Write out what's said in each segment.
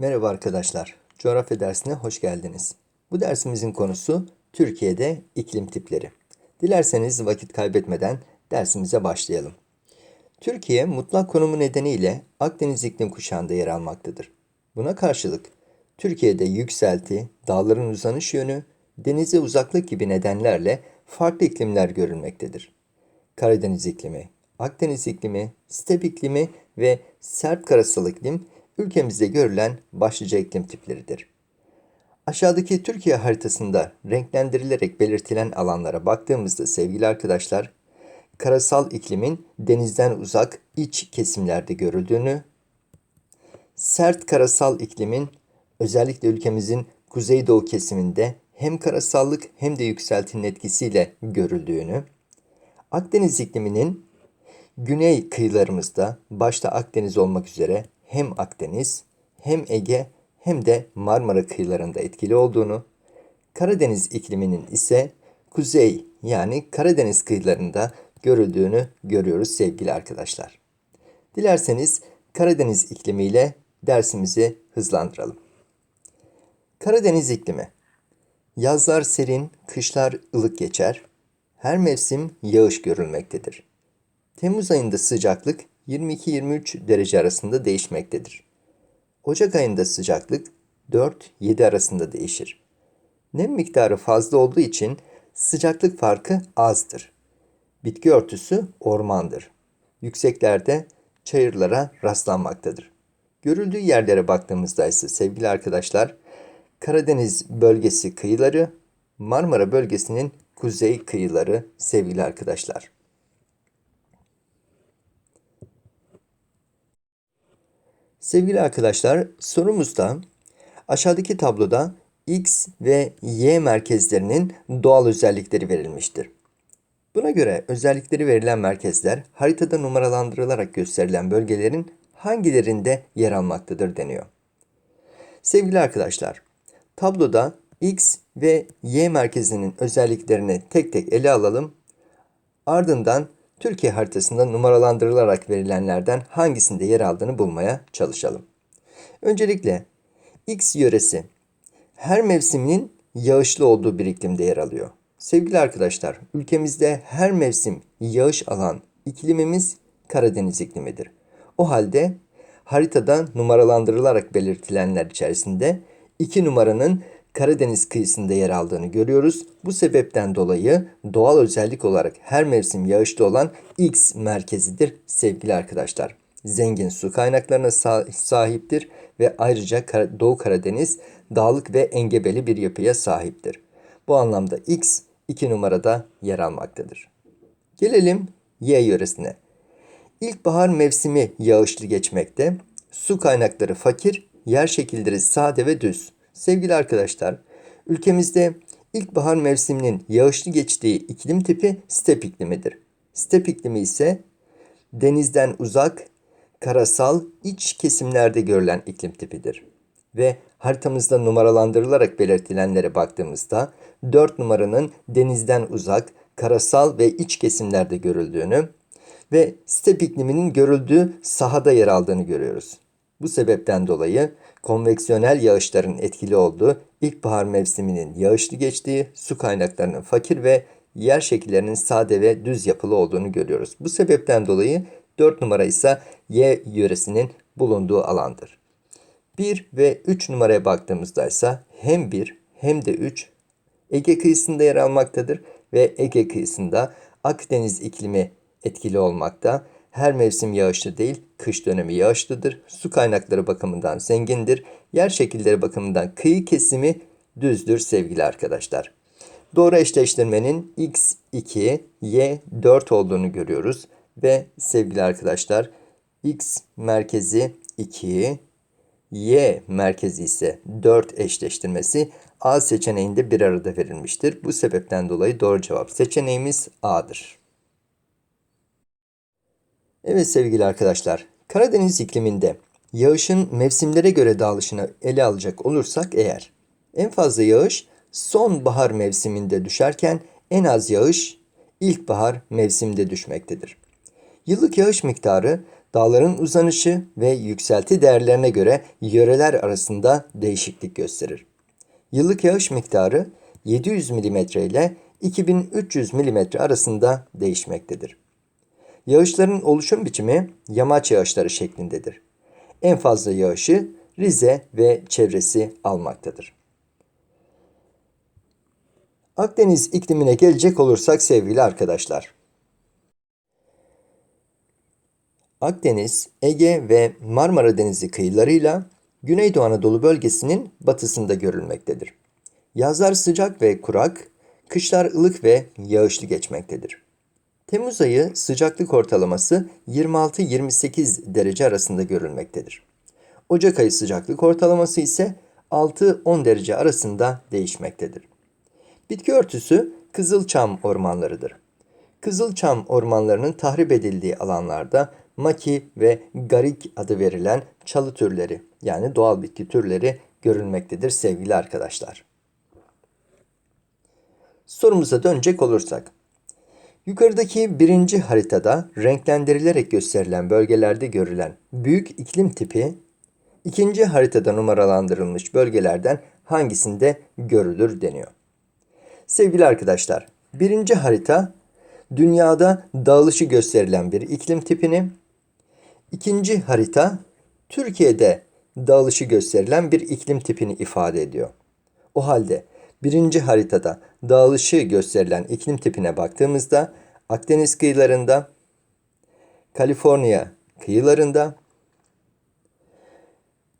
Merhaba arkadaşlar. Coğrafya dersine hoş geldiniz. Bu dersimizin konusu Türkiye'de iklim tipleri. Dilerseniz vakit kaybetmeden dersimize başlayalım. Türkiye mutlak konumu nedeniyle Akdeniz iklim kuşağında yer almaktadır. Buna karşılık Türkiye'de yükselti, dağların uzanış yönü, denize uzaklık gibi nedenlerle farklı iklimler görülmektedir. Karadeniz iklimi, Akdeniz iklimi, step iklimi ve sert karasal iklim ülkemizde görülen başlıca iklim tipleridir. Aşağıdaki Türkiye haritasında renklendirilerek belirtilen alanlara baktığımızda sevgili arkadaşlar, karasal iklimin denizden uzak iç kesimlerde görüldüğünü, sert karasal iklimin özellikle ülkemizin kuzeydoğu kesiminde hem karasallık hem de yükseltinin etkisiyle görüldüğünü, Akdeniz ikliminin güney kıyılarımızda başta Akdeniz olmak üzere hem Akdeniz hem Ege hem de Marmara kıyılarında etkili olduğunu, Karadeniz ikliminin ise kuzey yani Karadeniz kıyılarında görüldüğünü görüyoruz sevgili arkadaşlar. Dilerseniz Karadeniz iklimiyle dersimizi hızlandıralım. Karadeniz iklimi Yazlar serin, kışlar ılık geçer. Her mevsim yağış görülmektedir. Temmuz ayında sıcaklık 22-23 derece arasında değişmektedir. Ocak ayında sıcaklık 4-7 arasında değişir. Nem miktarı fazla olduğu için sıcaklık farkı azdır. Bitki örtüsü ormandır. Yükseklerde çayırlara rastlanmaktadır. Görüldüğü yerlere baktığımızda ise sevgili arkadaşlar Karadeniz bölgesi kıyıları, Marmara bölgesinin kuzey kıyıları sevgili arkadaşlar. Sevgili arkadaşlar, sorumuzda aşağıdaki tabloda X ve Y merkezlerinin doğal özellikleri verilmiştir. Buna göre özellikleri verilen merkezler haritada numaralandırılarak gösterilen bölgelerin hangilerinde yer almaktadır deniyor. Sevgili arkadaşlar, tabloda X ve Y merkezinin özelliklerini tek tek ele alalım. Ardından Türkiye haritasında numaralandırılarak verilenlerden hangisinde yer aldığını bulmaya çalışalım. Öncelikle X yöresi her mevsiminin yağışlı olduğu bir iklimde yer alıyor. Sevgili arkadaşlar, ülkemizde her mevsim yağış alan iklimimiz Karadeniz iklimidir. O halde haritada numaralandırılarak belirtilenler içerisinde 2 numaranın Karadeniz kıyısında yer aldığını görüyoruz. Bu sebepten dolayı doğal özellik olarak her mevsim yağışlı olan X merkezidir sevgili arkadaşlar. Zengin su kaynaklarına sahiptir ve ayrıca Doğu Karadeniz dağlık ve engebeli bir yapıya sahiptir. Bu anlamda X 2 numarada yer almaktadır. Gelelim Y yöresine. İlkbahar mevsimi yağışlı geçmekte. Su kaynakları fakir, yer şekilleri sade ve düz. Sevgili arkadaşlar, ülkemizde ilkbahar mevsiminin yağışlı geçtiği iklim tipi step iklimidir. Step iklimi ise denizden uzak, karasal, iç kesimlerde görülen iklim tipidir. Ve haritamızda numaralandırılarak belirtilenlere baktığımızda 4 numaranın denizden uzak, karasal ve iç kesimlerde görüldüğünü ve step ikliminin görüldüğü sahada yer aldığını görüyoruz. Bu sebepten dolayı konveksiyonel yağışların etkili olduğu ilkbahar mevsiminin yağışlı geçtiği, su kaynaklarının fakir ve yer şekillerinin sade ve düz yapılı olduğunu görüyoruz. Bu sebepten dolayı 4 numara ise Y yöresinin bulunduğu alandır. 1 ve 3 numaraya baktığımızda ise hem 1 hem de 3 Ege kıyısında yer almaktadır ve Ege kıyısında Akdeniz iklimi etkili olmakta. Her mevsim yağışlı değil, kış dönemi yağışlıdır. Su kaynakları bakımından zengindir. Yer şekilleri bakımından kıyı kesimi düzdür sevgili arkadaşlar. Doğru eşleştirmenin x2, y4 olduğunu görüyoruz. Ve sevgili arkadaşlar x merkezi 2, y merkezi ise 4 eşleştirmesi A seçeneğinde bir arada verilmiştir. Bu sebepten dolayı doğru cevap seçeneğimiz A'dır. Evet sevgili arkadaşlar, Karadeniz ikliminde yağışın mevsimlere göre dağılışını ele alacak olursak eğer en fazla yağış sonbahar mevsiminde düşerken en az yağış ilkbahar mevsiminde düşmektedir. Yıllık yağış miktarı Dağların uzanışı ve yükselti değerlerine göre yöreler arasında değişiklik gösterir. Yıllık yağış miktarı 700 mm ile 2300 mm arasında değişmektedir. Yağışların oluşum biçimi yamaç yağışları şeklindedir. En fazla yağışı Rize ve çevresi almaktadır. Akdeniz iklimine gelecek olursak sevgili arkadaşlar. Akdeniz, Ege ve Marmara Denizi kıyılarıyla Güneydoğu Anadolu bölgesinin batısında görülmektedir. Yazlar sıcak ve kurak, kışlar ılık ve yağışlı geçmektedir. Temmuz ayı sıcaklık ortalaması 26-28 derece arasında görülmektedir. Ocak ayı sıcaklık ortalaması ise 6-10 derece arasında değişmektedir. Bitki örtüsü kızılçam ormanlarıdır. Kızılçam ormanlarının tahrip edildiği alanlarda maki ve garik adı verilen çalı türleri yani doğal bitki türleri görülmektedir sevgili arkadaşlar. Sorumuza dönecek olursak. Yukarıdaki birinci haritada renklendirilerek gösterilen bölgelerde görülen büyük iklim tipi ikinci haritada numaralandırılmış bölgelerden hangisinde görülür deniyor. Sevgili arkadaşlar, birinci harita dünyada dağılışı gösterilen bir iklim tipini, ikinci harita Türkiye'de dağılışı gösterilen bir iklim tipini ifade ediyor. O halde birinci haritada dağılışı gösterilen iklim tipine baktığımızda Akdeniz kıyılarında, Kaliforniya kıyılarında,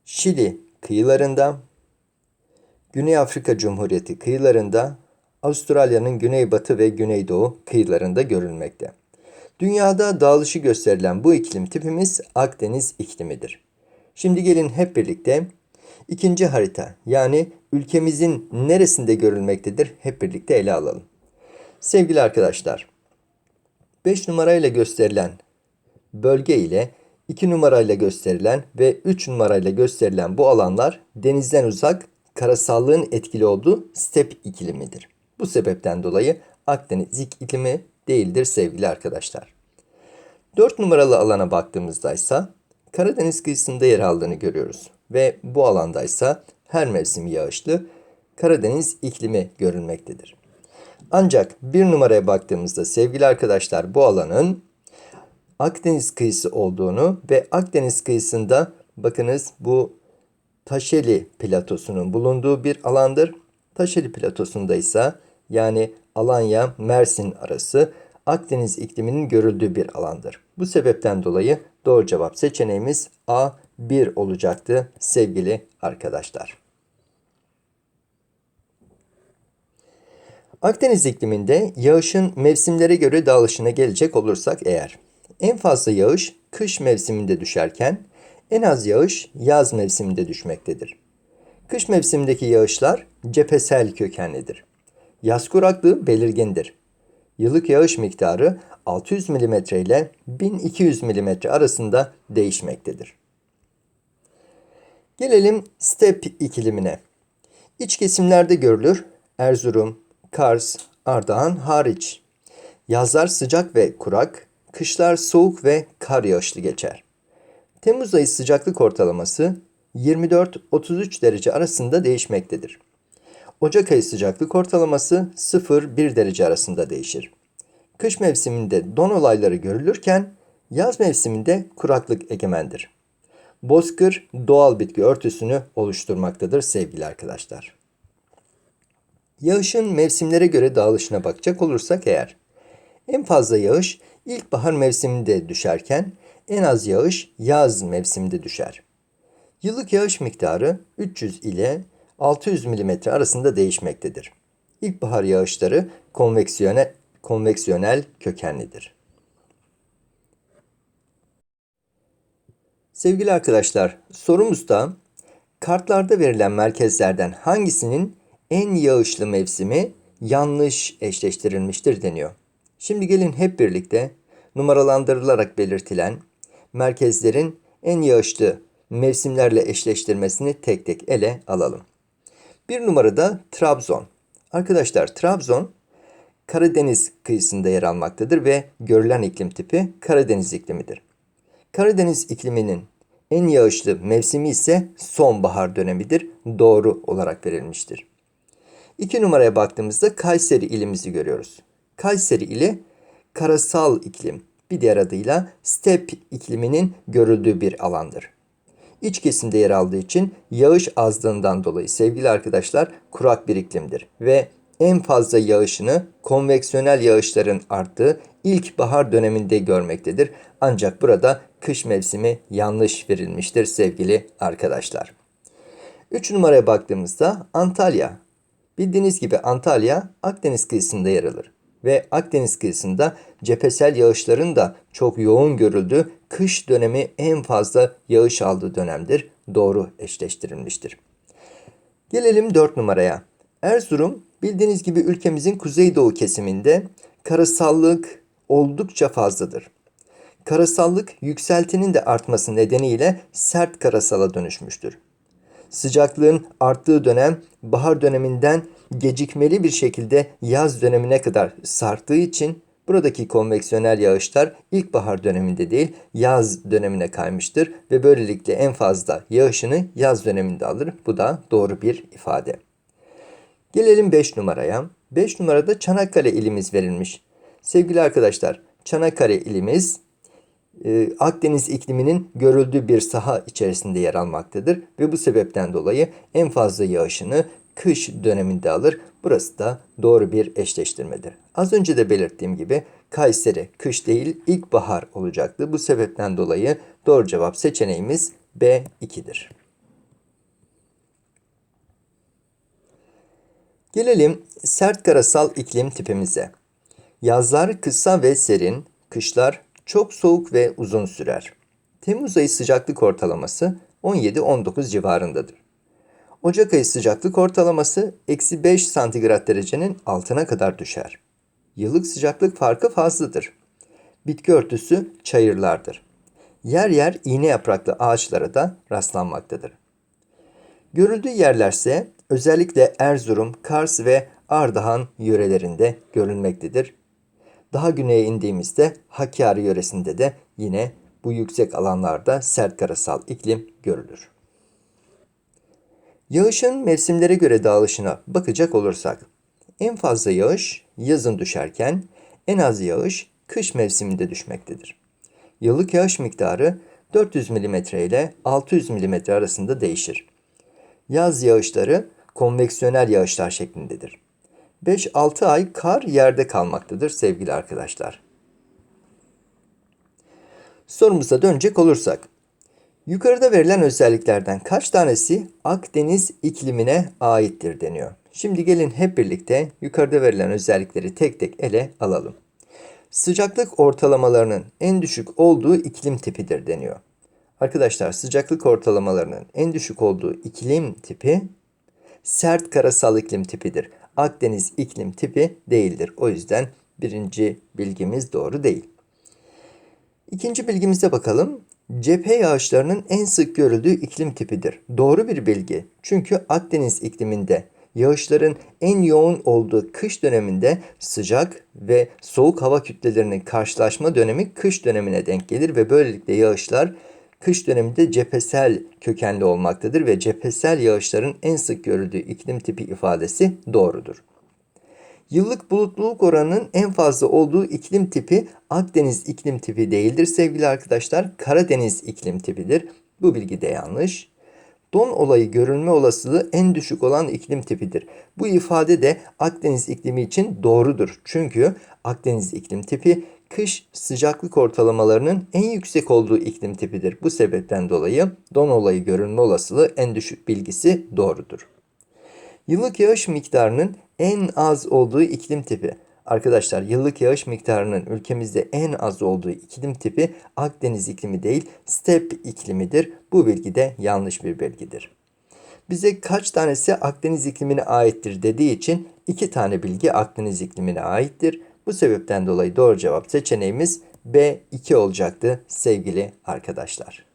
Şili kıyılarında, Güney Afrika Cumhuriyeti kıyılarında, Avustralya'nın güneybatı ve güneydoğu kıyılarında görülmekte. Dünyada dağılışı gösterilen bu iklim tipimiz Akdeniz iklimidir. Şimdi gelin hep birlikte ikinci harita yani ülkemizin neresinde görülmektedir hep birlikte ele alalım. Sevgili arkadaşlar, 5 numarayla gösterilen bölge ile 2 numarayla gösterilen ve 3 numarayla gösterilen bu alanlar denizden uzak karasallığın etkili olduğu step iklimidir. Bu sebepten dolayı Akdeniz iklimi değildir sevgili arkadaşlar. 4 numaralı alana baktığımızda ise Karadeniz kıyısında yer aldığını görüyoruz ve bu alanda ise her mevsim yağışlı Karadeniz iklimi görülmektedir. Ancak bir numaraya baktığımızda sevgili arkadaşlar bu alanın Akdeniz kıyısı olduğunu ve Akdeniz kıyısında bakınız bu Taşeli platosunun bulunduğu bir alandır. Taşeli platosunda ise yani Alanya Mersin arası Akdeniz ikliminin görüldüğü bir alandır. Bu sebepten dolayı doğru cevap seçeneğimiz A1 olacaktı sevgili arkadaşlar. Akdeniz ikliminde yağışın mevsimlere göre dağılışına gelecek olursak eğer en fazla yağış kış mevsiminde düşerken en az yağış yaz mevsiminde düşmektedir. Kış mevsimindeki yağışlar cephesel kökenlidir. Yaz kuraklığı belirgindir. Yıllık yağış miktarı 600 mm ile 1200 mm arasında değişmektedir. Gelelim step iklimine. İç kesimlerde görülür Erzurum, Kars, Ardahan hariç. Yazlar sıcak ve kurak, kışlar soğuk ve kar yağışlı geçer. Temmuz ayı sıcaklık ortalaması 24-33 derece arasında değişmektedir. Ocak ayı sıcaklık ortalaması 0-1 derece arasında değişir. Kış mevsiminde don olayları görülürken yaz mevsiminde kuraklık egemendir. Bozkır doğal bitki örtüsünü oluşturmaktadır sevgili arkadaşlar. Yağışın mevsimlere göre dağılışına bakacak olursak eğer en fazla yağış ilkbahar mevsiminde düşerken en az yağış yaz mevsiminde düşer. Yıllık yağış miktarı 300 ile 600 mm arasında değişmektedir. İlkbahar yağışları konveksiyonel, konveksiyonel kökenlidir. Sevgili arkadaşlar, sorumuzda kartlarda verilen merkezlerden hangisinin en yağışlı mevsimi yanlış eşleştirilmiştir deniyor. Şimdi gelin hep birlikte numaralandırılarak belirtilen merkezlerin en yağışlı mevsimlerle eşleştirmesini tek tek ele alalım. Bir numarada Trabzon. Arkadaşlar Trabzon Karadeniz kıyısında yer almaktadır ve görülen iklim tipi Karadeniz iklimidir. Karadeniz ikliminin en yağışlı mevsimi ise sonbahar dönemidir. Doğru olarak verilmiştir. 2 numaraya baktığımızda Kayseri ilimizi görüyoruz. Kayseri ili karasal iklim, bir diğer adıyla step ikliminin görüldüğü bir alandır. İç kesimde yer aldığı için yağış azlığından dolayı sevgili arkadaşlar kurak bir iklimdir ve en fazla yağışını konveksiyonel yağışların arttığı ilkbahar döneminde görmektedir. Ancak burada kış mevsimi yanlış verilmiştir sevgili arkadaşlar. 3 numaraya baktığımızda Antalya. Bildiğiniz gibi Antalya Akdeniz kıyısında yer alır ve Akdeniz kıyısında cephesel yağışların da çok yoğun görüldüğü kış dönemi en fazla yağış aldığı dönemdir. Doğru eşleştirilmiştir. Gelelim 4 numaraya. Erzurum bildiğiniz gibi ülkemizin kuzeydoğu kesiminde karasallık oldukça fazladır. Karasallık yükseltinin de artması nedeniyle sert karasala dönüşmüştür. Sıcaklığın arttığı dönem bahar döneminden gecikmeli bir şekilde yaz dönemine kadar sarktığı için buradaki konveksiyonel yağışlar ilkbahar döneminde değil yaz dönemine kaymıştır ve böylelikle en fazla yağışını yaz döneminde alır. Bu da doğru bir ifade. Gelelim 5 numaraya. 5 numarada Çanakkale ilimiz verilmiş. Sevgili arkadaşlar, Çanakkale ilimiz e, Akdeniz ikliminin görüldüğü bir saha içerisinde yer almaktadır ve bu sebepten dolayı en fazla yağışını kış döneminde alır. Burası da doğru bir eşleştirmedir. Az önce de belirttiğim gibi Kayseri kış değil ilkbahar olacaktı. Bu sebepten dolayı doğru cevap seçeneğimiz B2'dir. Gelelim sert karasal iklim tipimize. Yazlar kısa ve serin, kışlar çok soğuk ve uzun sürer. Temmuz ayı sıcaklık ortalaması 17-19 civarındadır. Ocak ayı sıcaklık ortalaması eksi 5 santigrat derecenin altına kadar düşer. Yıllık sıcaklık farkı fazladır. Bitki örtüsü çayırlardır. Yer yer iğne yapraklı ağaçlara da rastlanmaktadır. Görüldüğü yerlerse özellikle Erzurum, Kars ve Ardahan yörelerinde görülmektedir. Daha güneye indiğimizde Hakkari yöresinde de yine bu yüksek alanlarda sert karasal iklim görülür. Yağışın mevsimlere göre dağılışına bakacak olursak, en fazla yağış yazın düşerken en az yağış kış mevsiminde düşmektedir. Yıllık yağış miktarı 400 mm ile 600 mm arasında değişir. Yaz yağışları konveksiyonel yağışlar şeklindedir. 5-6 ay kar yerde kalmaktadır sevgili arkadaşlar. Sorumuza dönecek olursak, yukarıda verilen özelliklerden kaç tanesi Akdeniz iklimine aittir deniyor. Şimdi gelin hep birlikte yukarıda verilen özellikleri tek tek ele alalım. Sıcaklık ortalamalarının en düşük olduğu iklim tipidir deniyor. Arkadaşlar sıcaklık ortalamalarının en düşük olduğu iklim tipi sert karasal iklim tipidir. Akdeniz iklim tipi değildir. O yüzden birinci bilgimiz doğru değil. İkinci bilgimize bakalım. Cephe yağışlarının en sık görüldüğü iklim tipidir. Doğru bir bilgi. Çünkü Akdeniz ikliminde yağışların en yoğun olduğu kış döneminde sıcak ve soğuk hava kütlelerinin karşılaşma dönemi kış dönemine denk gelir ve böylelikle yağışlar kış döneminde cephesel kökenli olmaktadır ve cephesel yağışların en sık görüldüğü iklim tipi ifadesi doğrudur. Yıllık bulutluluk oranının en fazla olduğu iklim tipi Akdeniz iklim tipi değildir sevgili arkadaşlar. Karadeniz iklim tipidir. Bu bilgi de yanlış. Don olayı görülme olasılığı en düşük olan iklim tipidir. Bu ifade de Akdeniz iklimi için doğrudur. Çünkü Akdeniz iklim tipi kış sıcaklık ortalamalarının en yüksek olduğu iklim tipidir. Bu sebepten dolayı don olayı görülme olasılığı en düşük bilgisi doğrudur. Yıllık yağış miktarının en az olduğu iklim tipi. Arkadaşlar yıllık yağış miktarının ülkemizde en az olduğu iklim tipi Akdeniz iklimi değil step iklimidir. Bu bilgi de yanlış bir bilgidir. Bize kaç tanesi Akdeniz iklimine aittir dediği için iki tane bilgi Akdeniz iklimine aittir. Bu sebepten dolayı doğru cevap seçeneğimiz B2 olacaktı sevgili arkadaşlar.